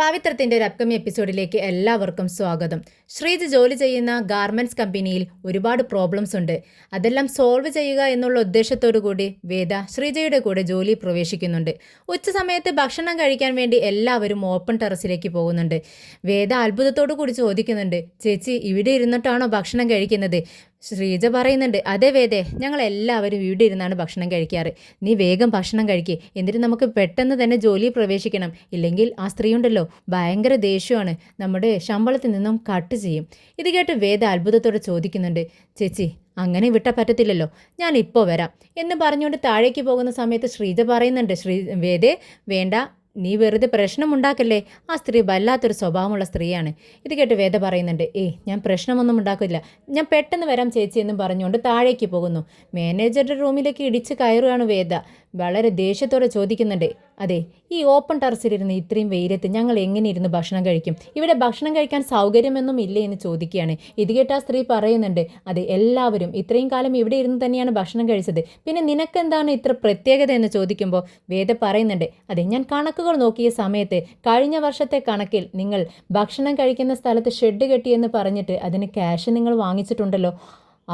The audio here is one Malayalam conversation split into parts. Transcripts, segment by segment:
പവിത്രത്തിന്റെ ഒരു അപ്കമിങ് എപ്പിസോഡിലേക്ക് എല്ലാവർക്കും സ്വാഗതം. ശ്രീജ് ജോലി ചെയ്യുന്ന ഗാർമെന്റ്സ് കമ്പനിയിൽ ഒരുപാട് പ്രോബ്ലംസ് ഉണ്ട്. അതെല്ലാം സോൾവ് ചെയ്യുക എന്നുള്ള ഉദ്ദേശത്തോടു കൂടി വേദ ശ്രീജയുടെ കൂടെ ജോലി പ്രവേശിക്കുന്നുണ്ട്. ഉച്ച സമയത്ത് ഭക്ഷണം കഴിക്കാൻ വേണ്ടി എല്ലാവരും ഓപ്പൺ ടെറസിലേക്ക് പോകുന്നുണ്ട്. വേദ അത്ഭുതത്തോടു കൂടി ചോദിക്കുന്നുണ്ട് ചേച്ചി ഇവിടെ ഇരുന്നിട്ടാണോ ഭക്ഷണം കഴിക്കുന്നത്? ശ്രീജ പറയുന്നുണ്ട് അതെ വേദേ ഞങ്ങൾ എല്ലാവരും ഇവിടെ ഇരുന്നാണ് ഭക്ഷണം കഴിക്കാറ്. നീ വേഗം ഭക്ഷണം കഴിക്കേ. എന്നിട്ട് നമുക്ക് പെട്ടെന്ന് തന്നെ ജോലിയിൽ പ്രവേശിക്കണം. ഇല്ലെങ്കിൽ ആ സ്ത്രീ ഉണ്ടല്ലോ ഭയങ്കര ദേഷ്യമാണ്. നമ്മുടെ ശമ്പളത്തിൽ നിന്നും കട്ട് ചെയ്യും. ഇത് കേട്ട് വേദ അത്ഭുതത്തോടെ ചോദിക്കുന്നുണ്ട് ചേച്ചി അങ്ങനെ വിട്ട പറ്റത്തില്ലല്ലോ. ഞാൻ ഇപ്പോൾ വരാം. എന്ന് പറഞ്ഞുകൊണ്ട് താഴേക്ക് പോകുന്ന സമയത്ത് ശ്രീജ പറയുന്നുണ്ട് ശ്രീ വേദേ വേണ്ട. നീ വെറുതെ പ്രശ്നമുണ്ടാക്കല്ലേ? ആ സ്ത്രീ വല്ലാത്തൊരു സ്വഭാവമുള്ള സ്ത്രീയാണ്. ഇത് കേട്ട് വേദ പറയുന്നുണ്ട് ഏയ് ഞാൻ പ്രശ്നമൊന്നും ഉണ്ടാക്കില്ല. ഞാൻ പെട്ടെന്ന് വരാം ചേച്ചി എന്നും പറഞ്ഞുകൊണ്ട് താഴേക്ക് പോകുന്നു. മാനേജറുടെ റൂമിലേക്ക് ഇടിച്ച് കയറുകയാണ് വേദ. വളരെ ദേഷ്യത്തോടെ ചോദിക്കുന്നുണ്ട്. അതെ ഈ ഓപ്പൺ ടെറസിലിരുന്ന് ഇത്രയും വെയിലത്ത് ഞങ്ങൾ എങ്ങനെ ഇരുന്ന് ഭക്ഷണം കഴിക്കും? ഇവിടെ ഭക്ഷണം കഴിക്കാൻ സൗകര്യമൊന്നും ഇല്ലേ എന്ന് ചോദിക്കുകയാണ്. ഇത് കേട്ടാ സ്ത്രീ പറയുന്നുണ്ട് അതെ എല്ലാവരും ഇത്രയും കാലം ഇവിടെ ഇരുന്ന് തന്നെയാണ് ഭക്ഷണം കഴിച്ചത്. പിന്നെ നിനക്കെന്താണ് ഇത്ര പ്രത്യേകത എന്ന് ചോദിക്കുമ്പോൾ വേദ പറയുന്നുണ്ട് അതെ ഞാൻ കണക്കുകൾ നോക്കിയ സമയത്ത് കഴിഞ്ഞ വർഷത്തെ കണക്കിൽ നിങ്ങൾ ഭക്ഷണം കഴിക്കുന്ന സ്ഥലത്ത് ഷെഡ് കെട്ടിയെന്ന് പറഞ്ഞിട്ട് അതിന് ക്യാഷ് നിങ്ങൾ വാങ്ങിച്ചിട്ടുണ്ടല്ലോ.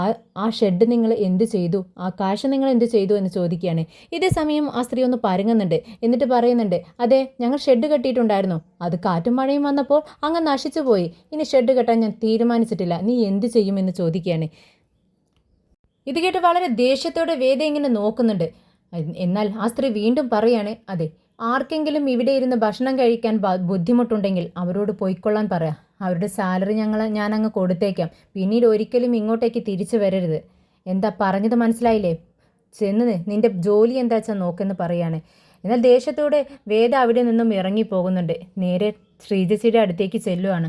ആ ആ ഷെഡ് നിങ്ങൾ എന്ത് ചെയ്തു? ആ കാശ് നിങ്ങൾ എന്ത് ചെയ്തു എന്ന് ചോദിക്കുകയാണ്. ഇതേ സമയം ആ സ്ത്രീ ഒന്ന് പരങ്ങുന്നുണ്ട്. എന്നിട്ട് പറയുന്നുണ്ട് അതെ ഞങ്ങൾ ഷെഡ് കെട്ടിയിട്ടുണ്ടായിരുന്നു. അത് കാറ്റും മഴയും വന്നപ്പോൾ അങ്ങ് നശിച്ചു പോയി. ഇനി ഷെഡ് കെട്ടാൻ ഞാൻ തീരുമാനിച്ചിട്ടില്ല. നീ എന്ത് ചെയ്യുമെന്ന് ചോദിക്കുകയാണ്. ഇത് കേട്ട് വളരെ ദേഷ്യത്തോടെ വേദ ഇങ്ങനെ നോക്കുന്നുണ്ട്. എന്നാൽ ആ സ്ത്രീ വീണ്ടും പറയാണ് അതെ ആർക്കെങ്കിലും ഇവിടെ ഇരുന്ന് ഭക്ഷണം കഴിക്കാൻ ബുദ്ധിമുട്ടുണ്ടെങ്കിൽ അവരോട് പോയിക്കൊള്ളാൻ പറയാം അവരുടെ സാലറി ഞങ്ങൾ ഞാൻ അങ്ങ് കൊടുത്തേക്കാം. പിന്നീട് ഒരിക്കലും ഇങ്ങോട്ടേക്ക് തിരിച്ചു വരരുത്. എന്താ പറഞ്ഞത് മനസ്സിലായില്ലേ? ചെന്ന് നിന്റെ ജോലി എന്താ വെച്ചാൽ നോക്കെന്ന് പറയാണ്. എന്നാൽ ദേഷ്യത്തോടെ വേദ അവിടെ നിന്നും ഇറങ്ങി പോകുന്നുണ്ട്. നേരെ ശ്രീജച്ചിയുടെ അടുത്തേക്ക് ചെല്ലുവാണ്.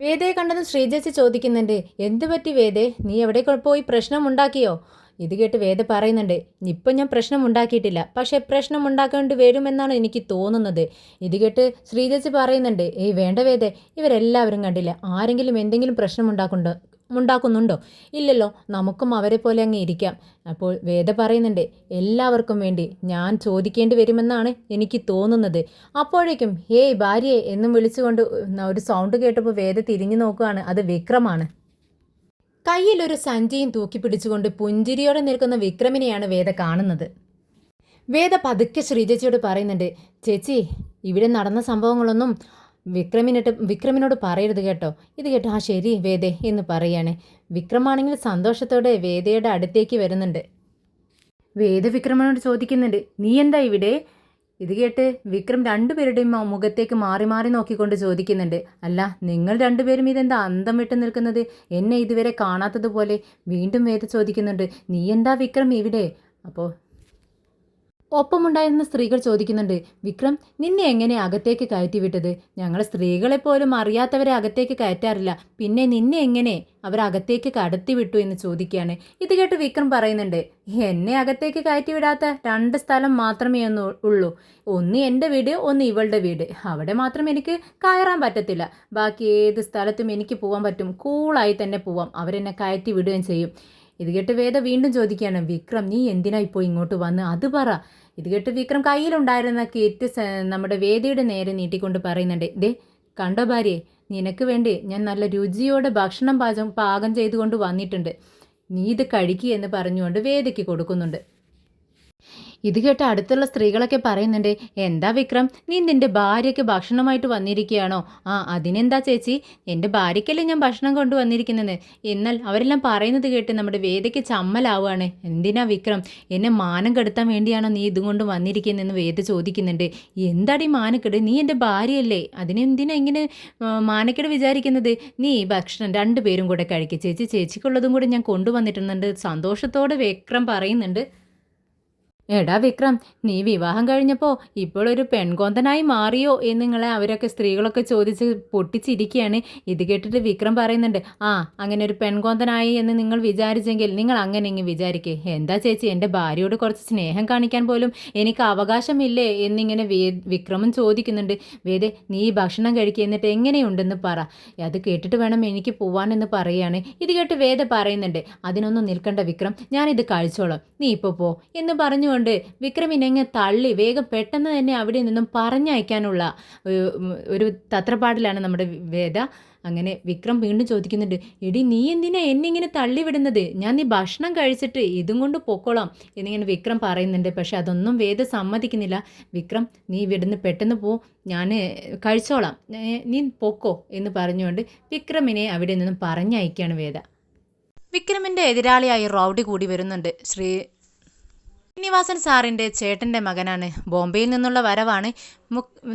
വേദയെ കണ്ടതും ശ്രീജച്ചി ചോദിക്കുന്നുണ്ട് എന്ത് പറ്റി വേദേ? നീ എവിടെ പോയി പ്രശ്നമുണ്ടാക്കിയോ ഇത് കേട്ട് വേദ പറയുന്നുണ്ട് ഇപ്പം ഞാൻ പ്രശ്നം ഉണ്ടാക്കിയിട്ടില്ല പക്ഷേ പ്രശ്നം ഉണ്ടാക്കേണ്ടി വരുമെന്നാണ് എനിക്ക് തോന്നുന്നത്. ഇത് കേട്ട് ശ്രീജസ് പറയുന്നുണ്ട് ഏയ് വേണ്ട വേദ ഇവരെല്ലാവരും കണ്ടില്ല. ആരെങ്കിലും എന്തെങ്കിലും പ്രശ്നം ഉണ്ടാക്കുന്നുണ്ടോ? ഉണ്ടാക്കുന്നുണ്ടോ ഇല്ലല്ലോ നമുക്കും അവരെ പോലെ അങ്ങ് ഇരിക്കാം. അപ്പോൾ വേദ പറയുന്നുണ്ട് എല്ലാവർക്കും വേണ്ടി ഞാൻ ചോദിക്കേണ്ടി വരുമെന്നാണ് എനിക്ക് തോന്നുന്നത്. അപ്പോഴേക്കും ഹേയ് ഭാര്യയെ എന്നും വിളിച്ചുകൊണ്ട് ഒരു സൗണ്ട് കേട്ടപ്പോൾ വേദ തിരിഞ്ഞു നോക്കുകയാണ് അത് വിക്രമാണ്. കയ്യിലൊരു സഞ്ചിയും തൂക്കി പിടിച്ചുകൊണ്ട് പുഞ്ചിരിയോടെ നിൽക്കുന്ന വിക്രമിനെയാണ് വേദ കാണുന്നത്. വേദ പതുക്കെ ശ്രീചേച്ചിയോട് പറയുന്നുണ്ട് ചേച്ചി ഇവിടെ നടന്ന സംഭവങ്ങളൊന്നും വിക്രമിനിട്ട് വിക്രമിനോട് പറയരുത് കേട്ടോ. ഇത് കേട്ടോ ആ ശരി വേദേ എന്ന് പറയാണ്. വിക്രമാണെങ്കിൽ സന്തോഷത്തോടെ വേദയുടെ അടുത്തേക്ക് വരുന്നുണ്ട്. വേദ വിക്രമനോട് ചോദിക്കുന്നുണ്ട് നീ എന്താ ഇവിടെ? ഇത് കേട്ട് വിക്രം രണ്ടുപേരുടെയും മുഖത്തേക്ക് മാറി മാറി നോക്കിക്കൊണ്ട് ചോദിക്കുന്നുണ്ട്. അല്ല നിങ്ങൾ രണ്ടുപേരും ഇതെന്താ അന്തം വിട്ട് നിൽക്കുന്നത്? എന്നെ ഇതുവരെ കാണാത്തതുപോലെ വീണ്ടും വേദ ചോദിക്കുന്നുണ്ട്. നീ എന്താ വിക്രം ഇവിടെ? അപ്പോൾ ഒപ്പമുണ്ടായിരുന്ന സ്ത്രീകൾ ചോദിക്കുന്നുണ്ട് വിക്രം നിന്നെ എങ്ങനെ അകത്തേക്ക് കയറ്റി വിട്ടത് ഞങ്ങൾ സ്ത്രീകളെ പോലും അറിയാത്തവരെ അകത്തേക്ക് കയറ്റാറില്ല. പിന്നെ നിന്നെ എങ്ങനെ അവർ അകത്തേക്ക് കടത്തി വിട്ടു എന്ന് ചോദിക്കുകയാണ്. ഇത് കേട്ട് വിക്രം പറയുന്നുണ്ട് എന്നെ അകത്തേക്ക് കയറ്റി വിടാത്ത രണ്ട് സ്ഥലം മാത്രമേ ഒന്ന് ഉള്ളൂ. ഒന്ന് എന്റെ വീട് ഒന്ന് ഇവളുടെ വീട്. അവിടെ മാത്രം എനിക്ക് കയറാൻ പറ്റത്തില്ല. ബാക്കി ഏത് സ്ഥലത്തും എനിക്ക് പോകാൻ പറ്റും. കൂളായി തന്നെ പോവാം. അവരെന്നെ കയറ്റി വിടുകയും ചെയ്യും. ഇത് കേട്ട് വേദ വീണ്ടും ചോദിക്കുകയാണ് വിക്രം നീ എന്തിനാ ഇപ്പോൾ ഇങ്ങോട്ട് വന്ന്? അത് പറ. ഇത് കേട്ട് വിക്രം കയ്യിലുണ്ടായിരുന്ന കേറ്റ് നമ്മുടെ വേദിയുടെ നേരെ നീട്ടിക്കൊണ്ട് പറയുന്നുണ്ട് ദേ കണ്ടോ ഭാര്യയെ നിനക്ക് വേണ്ടി ഞാൻ നല്ല രുചിയോടെ ഭക്ഷണം പാചകം പാകം ചെയ്തുകൊണ്ട് വന്നിട്ടുണ്ട്. നീ ഇത് കഴിക്കുക എന്ന് പറഞ്ഞുകൊണ്ട് വേദിക്ക് കൊടുക്കുന്നുണ്ട്. ഇത് കേട്ട് അടുത്തുള്ള സ്ത്രീകളൊക്കെ പറയുന്നുണ്ട് എന്താ വിക്രം നീ നിന്റെ ഭാര്യയ്ക്ക് ഭക്ഷണമായിട്ട് വന്നിരിക്കുകയാണോ? ആ അതിനെന്താ ചേച്ചി എന്റെ ഭാര്യയ്ക്കല്ലേ ഞാൻ ഭക്ഷണം കൊണ്ടുവന്നിരിക്കുന്നത് എന്നാൽ അവരെല്ലാം പറയുന്നത് കേട്ട് നമ്മുടെ വേദയ്ക്ക് ചമ്മലാവുകയാണ്. എന്തിനാ വിക്രം എന്നെ മാനം കെടുത്താൻ വേണ്ടിയാണോ നീ ഇതും കൊണ്ട് വന്നിരിക്കുന്നതെന്ന് വേദ ചോദിക്കുന്നുണ്ട്. എന്താടി മാനക്കെട് നീ എന്റെ ഭാര്യയല്ലേ? അതിനെന്തിനാ ഇങ്ങനെ മാനക്കെട് വിചാരിക്കുന്നത്? നീ ഭക്ഷണം രണ്ടുപേരും കൂടെ കഴിക്കുക ചേച്ചി ചേച്ചിക്കുള്ളതും കൂടെ ഞാൻ കൊണ്ടുവന്നിട്ടുണ്ട്. സന്തോഷത്തോടെ വിക്രം പറയുന്നുണ്ട്. എടാ വിക്രം നീ വിവാഹം കഴിഞ്ഞപ്പോൾ ഇപ്പോൾ ഒരു പെൺകൊന്തനായി മാറിയോ എന്ന് നിങ്ങളെ അവരൊക്കെ സ്ത്രീകളൊക്കെ ചോദിച്ച് പൊട്ടിച്ചിരിക്കുകയാണ് ഇത് കേട്ടിട്ട് വിക്രം പറയുന്നുണ്ട് ആ അങ്ങനെ ഒരു പെൺകോന്തനായി എന്ന് നിങ്ങൾ വിചാരിച്ചെങ്കിൽ നിങ്ങൾ അങ്ങനെ ഇങ്ങ് വിചാരിക്കേ. എന്താ ചേച്ചി എന്റെ ഭാര്യയോട് കുറച്ച് സ്നേഹം കാണിക്കാൻ പോലും എനിക്ക് അവകാശമില്ലേ? എന്നിങ്ങനെ വേ വിക്രമം ചോദിക്കുന്നുണ്ട് വേദ നീ ഭക്ഷണം കഴിക്കുക എന്നിട്ട് എങ്ങനെയുണ്ടെന്ന് പറ. അത് കേട്ടിട്ട് വേണം എനിക്ക് പോവാനെന്ന് പറയുകയാണ് ഇത് കേട്ട് വേദ പറയുന്നുണ്ട് അതിനൊന്നും നിൽക്കണ്ട വിക്രം ഞാനിത് കഴിച്ചോളാം. നീ ഇപ്പോൾ പോ. എന്ന് പറഞ്ഞുകൊണ്ട് പറഞ്ഞുകൊണ്ട് വിക്രമിനെ അങ്ങ് തള്ളി വേഗം പെട്ടെന്ന് തന്നെ അവിടെ നിന്നും പറഞ്ഞയക്കാനുള്ള ഒരു- തത്രപ്പാടിലാണ് നമ്മുടെ വേദ. അങ്ങനെ വിക്രം വീണ്ടും ചോദിക്കുന്നുണ്ട് എടി നീ എന്തിനാ എന്നെ ഇങ്ങനെ തള്ളിവിടുന്നത്? ഞാൻ നീ ഭക്ഷണം കഴിച്ചിട്ട് ഇതും കൊണ്ട് പൊക്കോളാം എന്നിങ്ങനെ വിക്രം പറയുന്നുണ്ട്. പക്ഷെ അതൊന്നും വേദ സമ്മതിക്കുന്നില്ല. വിക്രം നീ ഇവിടുന്ന് പെട്ടെന്ന് പോ. ഞാൻ കഴിച്ചോളാം. നീ പൊക്കോ എന്ന് പറഞ്ഞുകൊണ്ട് വിക്രമിനെ അവിടെ നിന്നും പറഞ്ഞയക്കുകയാണ് വേദ. വിക്രമിന്റെ എതിരാളിയായി റൗഡി കൂടി വരുന്നുണ്ട് ശ്രീ ശ്രീനിവാസൻ സാറിന്റെ ചേട്ടന്റെ മകനാണ്. ബോംബെയിൽ നിന്നുള്ള വരവാണ്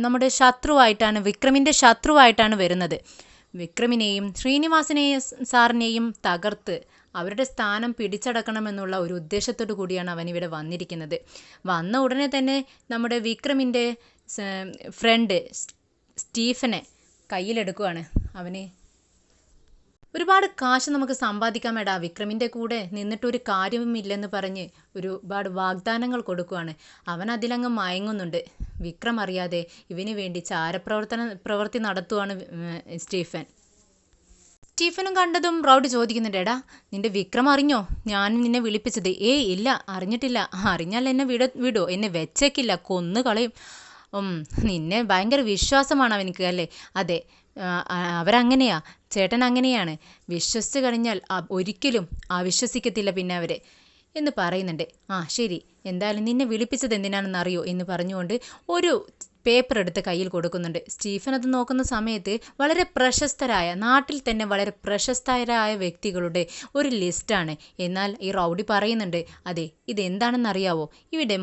നമ്മുടെ ശത്രുവായിട്ടാണ് വിക്രമിന്റെ ശത്രുവായിട്ടാണ് വരുന്നത്. വിക്രമിനെയും ശ്രീനിവാസനെയും സാറിനെയും തകർത്ത് അവരുടെ സ്ഥാനം പിടിച്ചടക്കണമെന്നുള്ള ഒരു ഉദ്ദേശത്തോടു കൂടിയാണ് അവൻ ഇവിടെ വന്നിരിക്കുന്നത്. വന്ന ഉടനെ തന്നെ നമ്മുടെ വിക്രമിന്റെ ഫ്രണ്ട് സ്റ്റീഫനെ കയ്യിലെടുക്കുകയാണ് അവനെ ഒരുപാട് കാശ് നമുക്ക് സമ്പാദിക്കാമേടാ വിക്രമിന്റെ കൂടെ നിന്നിട്ട് ഒരു കാര്യവുമില്ലെന്ന് പറഞ്ഞ് ഒരുപാട് വാഗ്ദാനങ്ങൾ കൊടുക്കുവാണ്. അവൻ അതിലങ്ങ് മയങ്ങുന്നുണ്ട്. വിക്രം അറിയാതെ ഇവന് വേണ്ടി ചാരപ്രവർത്തന പ്രവൃത്തി നടത്തുവാണ് സ്റ്റീഫൻ. സ്റ്റീഫനും കണ്ടതും റൗഡ് ചോദിക്കുന്നുണ്ട് എടാ നിന്റെ വിക്രം അറിഞ്ഞോ? ഞാൻ നിന്നെ വിളിപ്പിച്ചത്. ഏയ് ഇല്ല അറിഞ്ഞിട്ടില്ല. അറിഞ്ഞാൽ എന്നെ വിട വിടോ. എന്നെ വെച്ചേക്കില്ല. കൊന്നു കളയും. നിന്നെ ഭയങ്കര വിശ്വാസമാണ് അവനിക്ക് അല്ലേ? അതെ. അവരങ്ങനെയാ. ചേട്ടൻ അങ്ങനെയാണ്. വിശ്വസിച്ച് കഴിഞ്ഞാൽ ഒരിക്കലും അവിശ്വസിക്കത്തില്ല പിന്നെ അവരെ. എന്ന് പറയുന്നുണ്ട്. ആ ശരി. എന്തായാലും നിന്നെ വിളിപ്പിച്ചത് എന്തിനാണെന്ന് അറിയോ എന്ന് പറഞ്ഞുകൊണ്ട് ഒരു പേപ്പർ എടുത്ത് കയ്യിൽ കൊടുക്കുന്നുണ്ട്. സ്റ്റീഫൻ അത് നോക്കുന്ന സമയത്ത് വളരെ പ്രശസ്തരായ നാട്ടിൽ തന്നെ വളരെ പ്രശസ്തരായ വ്യക്തികളുടെ ഒരു ലിസ്റ്റാണ് എന്നാൽ ഈ റൗഡി പറയുന്നുണ്ട് അതെ ഇത് എന്താണെന്ന് അറിയാവോ ഇവിടെ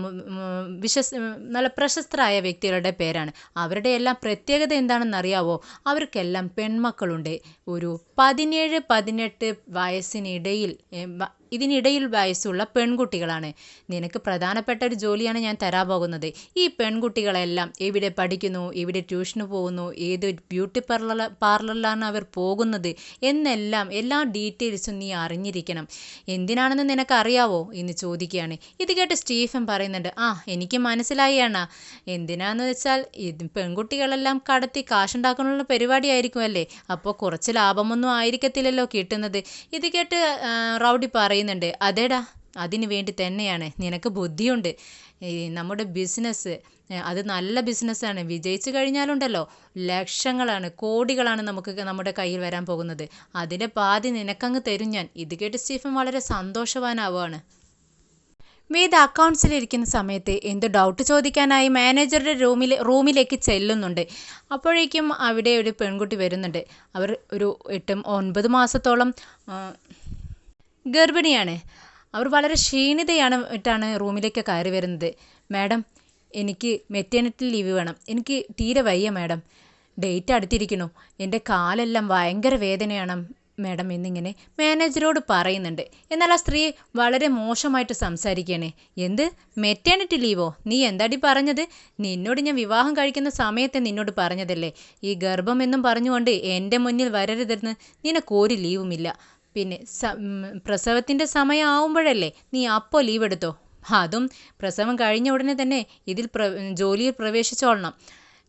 വിശ്വസ് നല്ല പ്രശസ്തരായ വ്യക്തികളുടെ പേരാണ്. അവരുടെ എല്ലാം പ്രത്യേകത എന്താണെന്ന് അറിയാവോ അവർക്കെല്ലാം പെൺമക്കളുണ്ട്. ഒരു പതിനേഴ് പതിനെട്ട് വയസ്സിനിടയിൽ ഇതിനിടയിൽ വയസ്സുള്ള പെൺകുട്ടികളാണ്. നിനക്ക് പ്രധാനപ്പെട്ട ഒരു ജോലിയാണ് ഞാൻ തരാൻ പോകുന്നത്. ഈ പെൺകുട്ടികളെല്ലാം എവിടെ പഠിക്കുന്നു എവിടെ ട്യൂഷന് പോകുന്നു ഏത് ബ്യൂട്ടി പാർലർ പാർലറിലാണ് അവർ പോകുന്നത് എന്നെല്ലാം എല്ലാ ഡീറ്റെയിൽസും നീ അറിഞ്ഞിരിക്കണം. എന്തിനാണെന്ന് നിനക്ക് അറിയാവോ എന്ന് ചോദിക്കുകയാണ്. ഇത് കേട്ട് സ്റ്റീഫൻ പറയുന്നുണ്ട് ആ എനിക്ക് മനസ്സിലായി അണ എന്തിനാന്ന് വെച്ചാൽ പെൺകുട്ടികളെല്ലാം കടത്തി കാശുണ്ടാക്കാനുള്ള പരിപാടിയായിരിക്കും അല്ലേ അപ്പോൾ കുറച്ച് ലാഭമൊന്നും ആയിരിക്കത്തില്ലല്ലോ കിട്ടുന്നത്. ഇത് കേട്ട് റൗഡി റൗഡി പറയുന്നുണ്ട് അതേടാ അതിനു വേണ്ടി തന്നെയാണ്. നിനക്ക് ബുദ്ധിയുണ്ട്. നമ്മുടെ ബിസിനസ് അത് നല്ല ബിസിനസ്സാണ് വിജയിച്ചു കഴിഞ്ഞാലുണ്ടല്ലോ ലക്ഷങ്ങളാണ് കോടികളാണ് നമുക്ക് നമ്മുടെ കയ്യിൽ വരാൻ പോകുന്നത്. അതിന്റെ പാതി നിനക്കങ്ങ് തരും ഞാൻ. ഇത് കേട്ട് സ്റ്റീഫൻ വളരെ സന്തോഷവാനാവുകയാണ്. വേദ അക്കൗണ്ട്സിലിരിക്കുന്ന സമയത്ത് എന്ത് ഡൗട്ട് ചോദിക്കാനായി മാനേജറുടെ റൂമിൽ റൂമിലേക്ക് ചെല്ലുന്നുണ്ട്. അപ്പോഴേക്കും അവിടെ ഒരു പെൺകുട്ടി വരുന്നുണ്ട്. അവർ ഒരു എട്ടും ഒൻപത് മാസത്തോളം ഗർഭിണിയാണ്. അവർ വളരെ ക്ഷീണിതയാണ് ഇട്ടാണ് റൂമിലേക്ക് കയറി വരുന്നത്. മാഡം എനിക്ക് മെറ്റേണിറ്റി ലീവ് വേണം. എനിക്ക് തീരെ വയ്യ മാഡം. ഡേറ്റ് അടുത്തിരിക്കുന്നു. എന്റെ കാലെല്ലാം ഭയങ്കര വേദനയാണ് മാഡം എന്നിങ്ങനെ മാനേജരോട് പറയുന്നുണ്ട്. എന്നാൽ ആ സ്ത്രീ വളരെ മോശമായിട്ട് സംസാരിക്കുകയാണ്. എന്ത്? മെറ്റേണിറ്റി ലീവോ? നീ എന്താടി പറഞ്ഞത്? നിന്നോട് ഞാൻ വിവാഹം കഴിക്കുന്ന സമയത്തെ നിന്നോട് പറഞ്ഞതല്ലേ? ഈ ഗർഭം എന്നും പറഞ്ഞുകൊണ്ട് എന്റെ മുന്നിൽ വരരുതെന്ന് നിനക്കൊരു ലീവുമില്ല. പിന്നെ പ്രസവത്തിന്റെ സമയം ആവുമ്പോഴല്ലേ നീ അപ്പോൾ ലീവ് എടുത്തോ? അതും പ്രസവം കഴിഞ്ഞ ഉടനെ തന്നെ ഇതിൽ ജോലിയിൽ പ്രവേശിച്ചോളണം.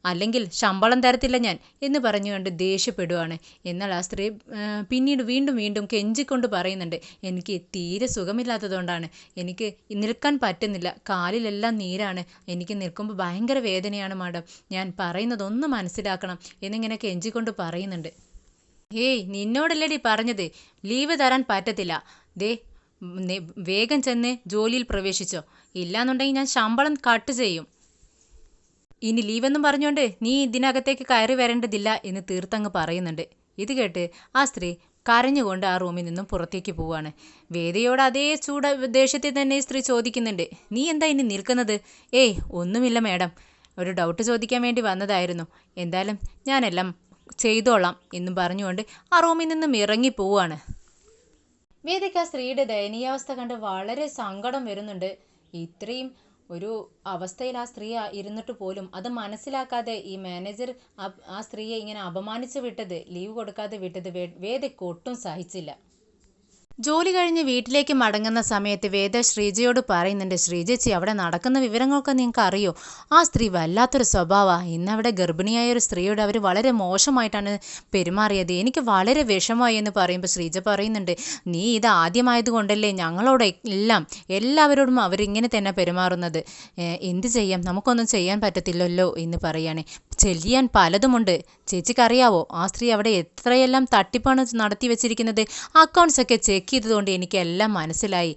അല്ലെങ്കിൽ ശമ്പളം തരത്തില്ല ഞാൻ എന്ന് പറഞ്ഞുകൊണ്ട് ദേഷ്യപ്പെടുവാണ്. എന്നാൽ ആ സ്ത്രീ പിന്നീട് വീണ്ടും വീണ്ടും കെഞ്ചിക്കൊണ്ട് പറയുന്നുണ്ട് എനിക്ക് തീരെ സുഖമില്ലാത്തതുകൊണ്ടാണ്. എനിക്ക് നിൽക്കാൻ പറ്റുന്നില്ല. കാലിലെല്ലാം നീരാണ്. എനിക്ക് നിൽക്കുമ്പോൾ ഭയങ്കര വേദനയാണ് മാഡം. ഞാൻ പറയുന്നതൊന്ന് മനസ്സിലാക്കണം എന്നിങ്ങനെ കെഞ്ചിക്കൊണ്ട് പറയുന്നുണ്ട്. ഹേയ് നിന്നോടല്ലേടി പറഞ്ഞത്? ലീവ് തരാൻ പറ്റത്തില്ല. ദേ വേഗം ചെന്ന് ജോലിയിൽ പ്രവേശിച്ചോ. ഇല്ലാന്നുണ്ടെങ്കിൽ ഞാൻ ശമ്പളം കട്ട് ചെയ്യും. ഇനി ലീവെന്നും പറഞ്ഞുകൊണ്ട് നീ ഇതിനകത്തേക്ക് കയറി വരേണ്ടതില്ല എന്ന് തീർത്തങ്ങ് പറയുന്നുണ്ട്. ഇത് കേട്ട് ആ സ്ത്രീ കരഞ്ഞുകൊണ്ട് ആ റൂമിൽ നിന്നും പുറത്തേക്ക് പോവാണ്. വേദയോട് അതേ ചൂട ദേഷ്യത്തിൽ തന്നെ സ്ത്രീ ചോദിക്കുന്നുണ്ട്. നീ എന്താ ഇനി നിൽക്കുന്നത്? ഏയ് ഒന്നുമില്ല മാഡം. ഒരു ഡൗട്ട് ചോദിക്കാൻ വേണ്ടി വന്നതായിരുന്നു. എന്തായാലും ഞാനെല്ലാം ചെയ്തോളാം എന്നും പറഞ്ഞുകൊണ്ട് ആ റൂമിൽ നിന്നും ഇറങ്ങി പോവാണ്. വേദിക സ്ത്രീയുടെ ദയനീയാവസ്ഥ കണ്ട് വളരെ സങ്കടം വരുന്നുണ്ട്. ഇത്രയും ഒരു അവസ്ഥയിൽ ആ സ്ത്രീ ഇരുന്നിട്ട് പോലും അത് മനസ്സിലാക്കാതെ ഈ മാനേജർ ആ സ്ത്രീയെ ഇങ്ങനെ അപമാനിച്ച് വിട്ടത് ലീവ് കൊടുക്കാതെ വിട്ടത് വേദയ്ക്ക് ഒട്ടും സഹിച്ചില്ല. ജോലി കഴിഞ്ഞ് വീട്ടിലേക്ക് മടങ്ങുന്ന സമയത്ത് വേദ ശ്രീജയോട് പറയുന്നുണ്ട് ശ്രീജച്ചി അവിടെ നടക്കുന്ന വിവരങ്ങളൊക്കെ നിങ്ങൾക്ക് അറിയോ ആ സ്ത്രീ വല്ലാത്തൊരു സ്വഭാവമാണ് ഇന്ന് അവിടെ ഗർഭിണിയായ ഒരു സ്ത്രീയോട് അവർ വളരെ മോശമായിട്ടാണ് പെരുമാറിയത്. എനിക്ക് വളരെ വിഷമമായി എന്ന് പറയുമ്പോൾ ശ്രീജ പറയുന്നുണ്ട് നീ ഇത് ആദ്യമായത് കൊണ്ടല്ലേ ഞങ്ങളോട് എല്ലാം എല്ലാവരോടും അവരിങ്ങനെ തന്നെ പെരുമാറുന്നത്? എന്ത് ചെയ്യാം? നമുക്കൊന്നും ചെയ്യാൻ പറ്റത്തില്ലല്ലോ എന്ന് പറയുകയാണ് ചെയ്യാൻ പലതുമുണ്ട്. ചേച്ചിക്കറിയാവോ? ആ സ്ത്രീ അവിടെ എത്രയെല്ലാം തട്ടിപ്പാണ് നടത്തി വെച്ചിരിക്കുന്നത്? അക്കൗണ്ട്സൊക്കെ ചെക്ക് ചെയ്തതുകൊണ്ട് എനിക്കെല്ലാം മനസ്സിലായി.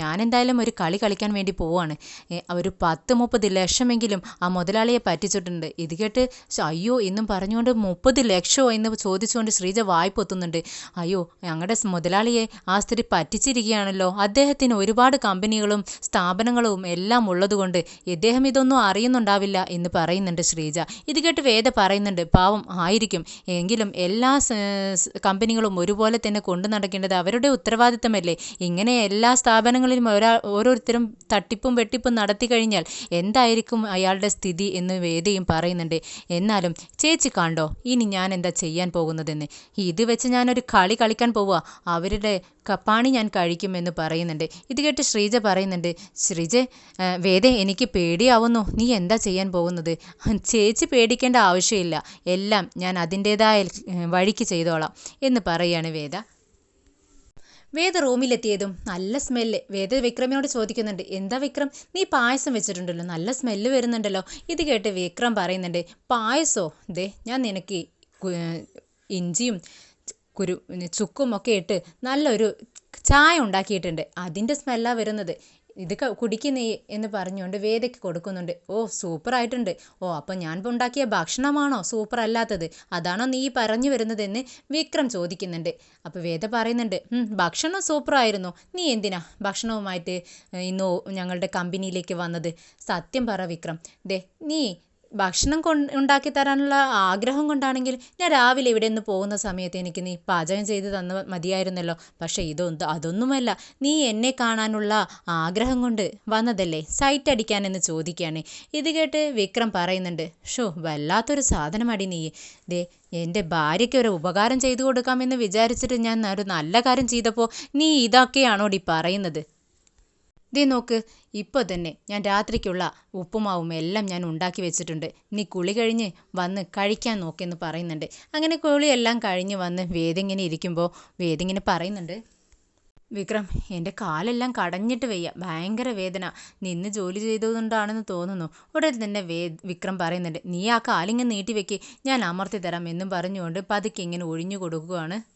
ഞാൻ എന്തായാലും ഒരു കളി കളിക്കാൻ വേണ്ടി പോവാണ്. ഒരു പത്ത് മുപ്പത് ലക്ഷമെങ്കിലും ആ മുതലാളിയെ പറ്റിച്ചിട്ടുണ്ട്. ഇത് കേട്ട് അയ്യോ എന്നും പറഞ്ഞുകൊണ്ട് മുപ്പത് ലക്ഷമോ എന്ന് ചോദിച്ചുകൊണ്ട് ശ്രീജ വായ്പൊത്തുന്നുണ്ട്. അയ്യോ ഞങ്ങളുടെ മുതലാളിയെ ആ സ്ത്രീ പറ്റിച്ചിരിക്കുകയാണല്ലോ. അദ്ദേഹത്തിന് ഒരുപാട് കമ്പനികളും സ്ഥാപനങ്ങളും എല്ലാം ഉള്ളതുകൊണ്ട് ഇദ്ദേഹം ഇതൊന്നും അറിയുന്നുണ്ടാവില്ല എന്ന് പറയുന്നുണ്ട് ശ്രീജ. ഇത് കേട്ട് വേദ പറയുന്നുണ്ട് പാവം ആയിരിക്കും. എങ്കിലും എല്ലാ കമ്പനികളും ഒരുപോലെ തന്നെ കൊണ്ടു നടക്കേണ്ടത് അവരുടെ ഉത്തരവാദിത്തമല്ലേ? ഇങ്ങനെ എല്ലാ സ്ഥാപനങ്ങളിലും ഒരാ ഓരോരുത്തരും തട്ടിപ്പും വെട്ടിപ്പും നടത്തി കഴിഞ്ഞാൽ എന്തായിരിക്കും അയാളുടെ സ്ഥിതി എന്ന് വേദയും പറയുന്നുണ്ട്. എന്നാലും ചേച്ചി കണ്ടോ ഇനി ഞാൻ എന്താ ചെയ്യാൻ പോകുന്നതെന്ന്? ഇത് വെച്ച് ഞാനൊരു കളി കളിക്കാൻ പോവുക. അവരുടെ കപ്പാണി ഞാൻ കഴിക്കുമെന്ന് പറയുന്നുണ്ട്. ഇത് കേട്ട് ശ്രീജ പറയുന്നുണ്ട് ശ്രീജ വേദ എനിക്ക് പേടിയാവുന്നു. നീ എന്താ ചെയ്യാൻ പോകുന്നത്? ചേച്ചി പേടിക്കേണ്ട ആവശ്യമില്ല. എല്ലാം ഞാൻ അതിന്റേതായ വഴിക്ക് ചെയ്തോളാം എന്ന് പറയാണ് വേദ. വേദ റൂമിലെത്തിയതും നല്ല സ്മെല്ല്. വേദ വിക്രമിനോട് ചോദിക്കുന്നുണ്ട് എന്താ വിക്രം? നീ പായസം വെച്ചിട്ടുണ്ടല്ലോ നല്ല സ്മെല്ല് വരുന്നുണ്ടല്ലോ. ഇത് കേട്ട് വിക്രം പറയുന്നുണ്ട് പായസോ? ദേ ഞാൻ നിനക്ക് ഇഞ്ചിയും കുരു ചുക്കും ഒക്കെ ഇട്ട് നല്ലൊരു ചായ ഉണ്ടാക്കിയിട്ടുണ്ട്. അതിന്റെ സ്മെല്ലാണ് വരുന്നത്. ഇത് കുടിക്കുന്നേ എന്ന് പറഞ്ഞുകൊണ്ട് വേദയ്ക്ക് കൊടുക്കുന്നുണ്ട്. ഓ സൂപ്പർ ആയിട്ടുണ്ട് ഓ അപ്പം ഞാൻ ഉണ്ടാക്കിയ ഭക്ഷണമാണോ? സൂപ്പർ അല്ലാത്തത് അതാണോ നീ പറഞ്ഞു വരുന്നതെന്ന് വിക്രം ചോദിക്കുന്നുണ്ട്. അപ്പോൾ വേദ പറയുന്നുണ്ട് ഭക്ഷണം സൂപ്പറായിരുന്നു. നീ എന്തിനാ ഭക്ഷണവുമായിട്ട് ഇന്ന് ഞങ്ങളുടെ കമ്പനിയിലേക്ക് വന്നത്? സത്യം പറ വിക്രം. ദേ നീ ഭക്ഷണം കൊ ഉണ്ടാക്കി തരാനുള്ള ആഗ്രഹം കൊണ്ടാണെങ്കിൽ ഞാൻ രാവിലെ ഇവിടെ നിന്ന് പോകുന്ന സമയത്ത് എനിക്ക് നീ പാചകം ചെയ്ത് തന്ന മതിയായിരുന്നല്ലോ. പക്ഷേ ഇതൊന്നും അതൊന്നുമല്ല. നീ എന്നെ കാണാനുള്ള ആഗ്രഹം കൊണ്ട് വന്നതല്ലേ? സൈറ്റ് അടിക്കാനെന്ന് ചോദിക്കുകയാണ്. ഇത് കേട്ട് വിക്രം പറയുന്നുണ്ട് ഷോ വല്ലാത്തൊരു സാധനമടി നീ. ദേ എന്റെ ഭാര്യയ്ക്ക് ഒരു ഉപകാരം ചെയ്തു കൊടുക്കാമെന്ന് വിചാരിച്ചിട്ട് ഞാൻ ഒരു നല്ല കാര്യം ചെയ്തപ്പോൾ നീ ഇതൊക്കെയാണോടി പറയുന്നത്? ദേ നോക്ക് ഇപ്പോൾ തന്നെ ഞാൻ രാത്രിക്കുള്ള ഉപ്പുമാവും എല്ലാം ഞാൻ ഉണ്ടാക്കി വെച്ചിട്ടുണ്ട്. നീ കുളി കഴിഞ്ഞ് വന്ന് കഴിക്കാൻ നോക്കിയെന്ന് പറയുന്നുണ്ട്. അങ്ങനെ കുളിയെല്ലാം കഴിഞ്ഞ് വന്ന് വേദിങ്ങനെ ഇരിക്കുമ്പോൾ വേദിങ്ങനെ പറയുന്നുണ്ട്. വിക്രം എന്റെ കാലെല്ലാം കടഞ്ഞിട്ട് വയ്യ. ഭയങ്കര വേദന. നിന്ന് ജോലി ചെയ്തതുകൊണ്ടാണെന്ന് തോന്നുന്നു. ഉടൻ തന്നെ വേ വിക്രം പറയുന്നുണ്ട് നീ ആ കാലിങ്ങനെ നീട്ടിവെക്ക് ഞാൻ അമർത്തി തരാം എന്നും പറഞ്ഞുകൊണ്ട് പതുക്കെ ഇങ്ങനെ ഒഴിഞ്ഞു കൊടുക്കുകയാണ്.